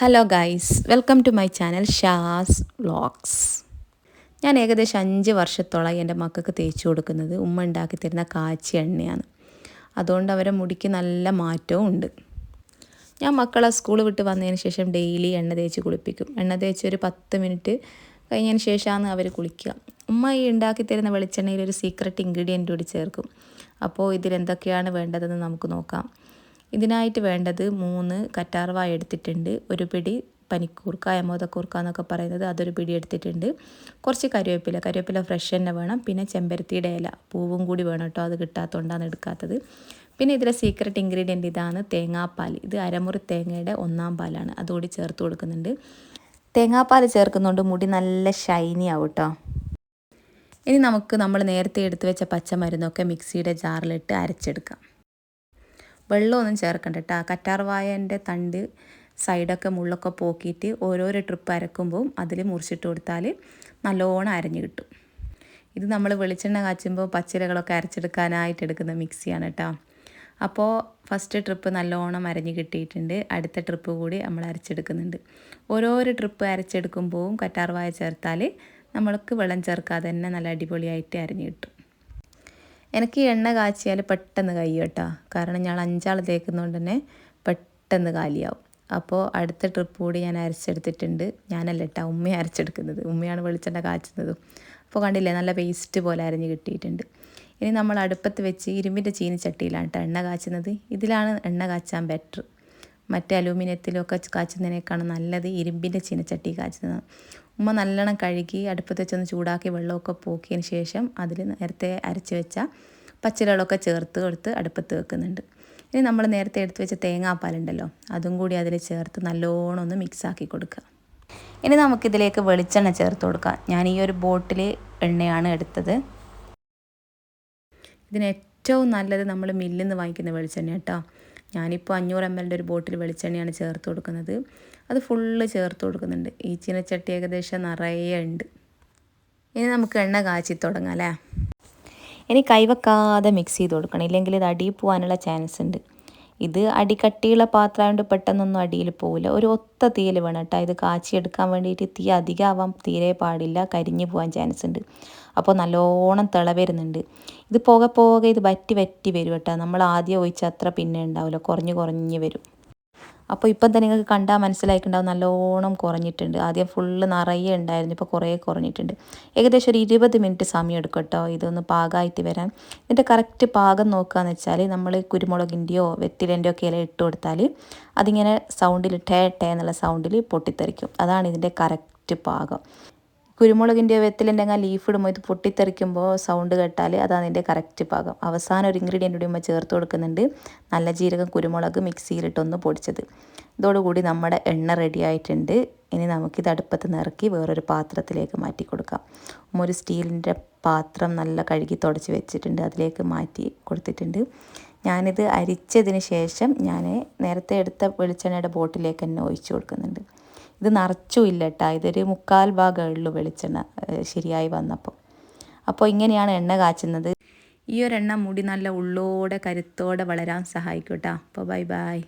Hello guys welcome to my channel Shaz vlogs ഞാൻ ഏകദേശം അഞ്ച് വർഷത്തോളമായി എന്റെ മക്കൾക്ക് തേച്ച് കൊടുക്കുന്നത് ഉമ്മ ഉണ്ടാക്കി തരുന്ന കാച്ചി എണ്ണയാണ്. അതുകൊണ്ട് അവരെ മുടിക്ക് നല്ല മാറ്റവും ഉണ്ട്. ഞാൻ മക്കളെ സ്കൂൾ വിട്ട് വന്നതിന് ശേഷം ഡെയിലി എണ്ണ തേച്ച് കുളിപ്പിക്കും. എണ്ണ തേച്ച് ഒരു പത്ത് മിനിറ്റ് കഴിഞ്ഞതിന് ശേഷമാണ് അവർ കുളിക്കുക. ഉമ്മ ഈ ഉണ്ടാക്കി തരുന്ന വെളിച്ചെണ്ണയിൽ ഒരു സീക്രട്ട് ഇൻഗ്രീഡിയന്റ് കൂടി ചേർക്കും. അപ്പോൾ ഇതിലെന്തൊക്കെയാണ് വേണ്ടതെന്ന് നമുക്ക് നോക്കാം. ഇതിനായിട്ട് വേണ്ടത് മൂന്ന് കറ്റാർവായ എടുത്തിട്ടുണ്ട്. ഒരു പിടി പനിക്കൂർക്ക അമോദക്കൂർക്ക എന്നൊക്കെ പറയുന്നത് അതൊരു പിടി എടുത്തിട്ടുണ്ട്. കുറച്ച് കറിവേപ്പില കറിവേപ്പില ഫ്രഷ് തന്നെ വേണം. പിന്നെ ചെമ്പരത്തിയുടെ ഇല പൂവും കൂടി വേണം കേട്ടോ അത് കിട്ടാത്തതുകൊണ്ടാണ് എടുക്കാത്തത്. പിന്നെ ഇതിലെ സീക്രട്ട് ഇൻഗ്രീഡിയന്റ് ഇതാണ് തേങ്ങാപ്പാൽ. ഇത് അരമുറി തേങ്ങയുടെ ഒന്നാം പാലാണ് അതുകൂടി ചേർത്ത് കൊടുക്കുന്നുണ്ട്. തേങ്ങാപ്പാൽ ചേർക്കുന്നതുകൊണ്ട് മുടി നല്ല ഷൈനി ആവും കേട്ടോ. ഇനി നമുക്ക് നമ്മൾ നേരത്തെ എടുത്തു വെച്ച പച്ചമരുന്നൊക്കെ മിക്സിയുടെ ജാറിലിട്ട് അരച്ചെടുക്കാം. വെള്ളമൊന്നും ചേർക്കണ്ട കേട്ടോ കറ്റാർവായന്റെ തണ്ട് സൈഡൊക്കെ മുള്ളൊക്കെ പോക്കിയിട്ട് ഓരോരോ ട്രിപ്പ് അരക്കുമ്പോൾ അതിൽ മുറിച്ചിട്ട് കൊടുത്താൽ നല്ലോണം അരഞ്ഞു കിട്ടും. ഇത് നമ്മൾ വെളിച്ചെണ്ണ കാച്ചുമ്പോൾ പച്ചിലകളൊക്കെ അരച്ചെടുക്കാനായിട്ട് എടുക്കുന്ന മിക്സിയാണ് കേട്ടോ അപ്പോൾ ഫസ്റ്റ് ട്രിപ്പ് നല്ലോണം അരഞ്ഞ് കിട്ടിയിട്ടുണ്ട്. അടുത്ത ട്രിപ്പ് കൂടി നമ്മൾ അരച്ചെടുക്കുന്നുണ്ട്. ഓരോരോ ട്രിപ്പ് അരച്ചെടുക്കുമ്പോഴും കറ്റാർവായ ചേർത്താൽ നമ്മൾക്ക് വെള്ളം ചേർക്കാതെ തന്നെ നല്ല അടിപൊളിയായിട്ട് അരഞ്ഞ് കിട്ടും. എനിക്ക് എണ്ണ കാച്ചിയാൽ പെട്ടെന്ന് കഴിയും കേട്ടോ. കാരണം ഞാൻ അഞ്ചാൾ തേക്കുന്നതുകൊണ്ട് തന്നെ പെട്ടെന്ന് കാലിയാവും. അപ്പോൾ അടുത്ത ട്രിപ്പ് കൂടി ഞാൻ അരച്ചെടുത്തിട്ടുണ്ട്. ഞാനല്ല കേട്ടോ ഉമ്മയാണ് അരച്ചെടുക്കുന്നത്. ഉമ്മയാണ് വെളിച്ചെണ്ണ കാച്ചുന്നതും. അപ്പോൾ കണ്ടില്ലേ നല്ല പേസ്റ്റ് പോലെ അരഞ്ഞ് കിട്ടിയിട്ടുണ്ട്. ഇനി നമ്മൾ അടുപ്പത്ത് വെച്ച് ഇരുമ്പിന്റെ ചീനിച്ചട്ടിയിലാണ് കേട്ടോ എണ്ണ കാച്ചുന്നത്. ഇതിലാണ് എണ്ണ കാച്ചാൻ ബെറ്റർ മറ്റേ അലൂമിനിയത്തിലൊക്കെ കാച്ചുന്നതിനേക്കാണ് നല്ലത് ഇരുമ്പിന്റെ ചീനച്ചട്ടി കാച്ചുന്നത്. ഉമ്മ നല്ലോണം കഴുകി അടുപ്പത്ത് വെച്ചൊന്ന് ചൂടാക്കി വെള്ളമൊക്കെ പോക്കിയതിന് ശേഷം അതിൽ നേരത്തെ അരച്ച് വെച്ച പച്ചിലകളൊക്കെ ചേർത്ത് കൊടുത്ത് അടുപ്പത്ത് വെക്കുന്നുണ്ട്. ഇനി നമ്മൾ നേരത്തെ എടുത്ത് വെച്ച തേങ്ങാപ്പാലുണ്ടല്ലോ അതും കൂടി അതിൽ ചേർത്ത് നല്ലോണം ഒന്ന് മിക്സാക്കി കൊടുക്കുക. ഇനി നമുക്കിതിലേക്ക് വെളിച്ചെണ്ണ ചേർത്ത് കൊടുക്കാം. ഞാൻ ഈ ഒരു ബോട്ടിൽ എണ്ണയാണ് എടുത്തത്. ഇതിന് ഏറ്റവും നല്ലത് നമ്മൾ മില്ലിൽ നിന്ന് വാങ്ങിക്കുന്ന വെളിച്ചെണ്ണ കേട്ടോ ഞാനിപ്പോൾ അഞ്ഞൂറ് എം എല്ലിന്റെ ഒരു ബോട്ടിൽ വെളിച്ചെണ്ണയാണ് ചേർത്ത് കൊടുക്കുന്നത്. അത് ഫുള്ള് ചേർത്ത് കൊടുക്കുന്നുണ്ട്. ഈ ചീനച്ചട്ടി ഏകദേശം നിറയെ ഉണ്ട്. ഇനി നമുക്ക് എണ്ണ കാച്ചി തുടങ്ങാം അല്ലേ? ഇനി കൈവെക്കാതെ മിക്സ് ചെയ്ത് കൊടുക്കണം. ഇല്ലെങ്കിൽ ഇത് അടിയിൽ പോകാനുള്ള ചാൻസ് ഉണ്ട്. ഇത് അടിക്കട്ടിയുള്ള പാത്രമായതുകൊണ്ട് പെട്ടെന്നൊന്നും അടിയിൽ പോവില്ല. ഒരു ഒത്ത തീയിൽ വേണം കേട്ടോ. ഇത് കാച്ചിയെടുക്കാൻ വേണ്ടിയിട്ട് തീ അധികമാവാൻ തീരെ പാടില്ല. കരിഞ്ഞു പോകാൻ ചാൻസ് ഉണ്ട്. അപ്പോൾ നല്ലോണം തിള വരുന്നുണ്ട് ഇത് പോകെ പോകെ ഇത് വറ്റി വറ്റി വരും കേട്ടോ. നമ്മൾ ആദ്യം ഒഴിച്ച അത്ര പിന്നെ ഉണ്ടാവില്ല. കുറഞ്ഞ് കുറഞ്ഞ് വരും. അപ്പോൾ ഇപ്പം തന്നെ നിങ്ങൾക്ക് കണ്ടാൽ മനസ്സിലായിട്ടുണ്ടാവും നല്ലോണം കുറഞ്ഞിട്ടുണ്ട്. ആദ്യം ഫുള്ള് നിറയെ ഉണ്ടായിരുന്നു ഇപ്പോൾ കുറേ കുറഞ്ഞിട്ടുണ്ട്. ഏകദേശം ഒരു ഇരുപത് മിനിറ്റ് സമയം എടുക്കും കേട്ടോ ഇതൊന്ന് പാകമായിട്ട് വരാൻ. ഇതിന്റെ കറക്റ്റ് പാകം നോക്കുകയെന്ന് വെച്ചാൽ നമ്മൾ കുരുമുളകിന്റെയോ വെത്തിലേന്റെയോ ഒക്കെ ഇല ഇട്ട് കൊടുത്താൽ അതിങ്ങനെ സൗണ്ടിൽ ടേ ടേ എന്നുള്ള സൗണ്ടിൽ പൊട്ടിത്തെറിക്കും. അതാണ് ഇതിന്റെ കറക്റ്റ് പാകം. കുരുമുളകിന്റെ വെത്തിലിന്റെ അങ്ങ് ലീഫ് ഇത് പൊട്ടിത്തെറിക്കുമ്പോൾ സൗണ്ട് കേട്ടാൽ അതാണ് അതിന്റെ കറക്റ്റ് പാകം അവസാനം ഒരു ഇൻഗ്രീഡിയന്റ് കൂടി ചേർത്ത് കൊടുക്കുന്നുണ്ട്. നല്ല ജീരകം കുരുമുളക് മിക്സിയിലിട്ടൊന്ന് പൊടിച്ചത്. ഇതോടുകൂടി നമ്മുടെ എണ്ണ റെഡി ആയിട്ടുണ്ട്. ഇനി നമുക്കിത് അടുപ്പത്ത് നിറക്കി വേറൊരു പാത്രത്തിലേക്ക് മാറ്റി കൊടുക്കാം. ഒരു സ്റ്റീലിന്റെ പാത്രം നല്ല കഴുകി തുടച്ച് വെച്ചിട്ടുണ്ട്. അതിലേക്ക് മാറ്റി കൊടുത്തിട്ടുണ്ട്. ഞാനിത് അരിച്ചതിന് ശേഷം ഞാൻ നേരത്തെ എടുത്ത വെളിച്ചെണ്ണയുടെ ബോട്ടിലേക്ക് തന്നെ ഒഴിച്ചു കൊടുക്കുന്നുണ്ട്. ഇത് നിറച്ചും ഇല്ല കേട്ടോ. ഇതൊരു മുക്കാൽ ഭാഗമുള്ളൂ വെളിച്ചെണ്ണ ശരിയായി വന്നപ്പോൾ അപ്പോൾ ഇങ്ങനെയാണ് എണ്ണ കാച്ചുന്നത്. ഈ ഒരു എണ്ണ മുടി നല്ല ഉള്ളോടെ കരുത്തോടെ വളരാൻ സഹായിക്കും കേട്ടോ. അപ്പോൾ ബൈ ബൈ.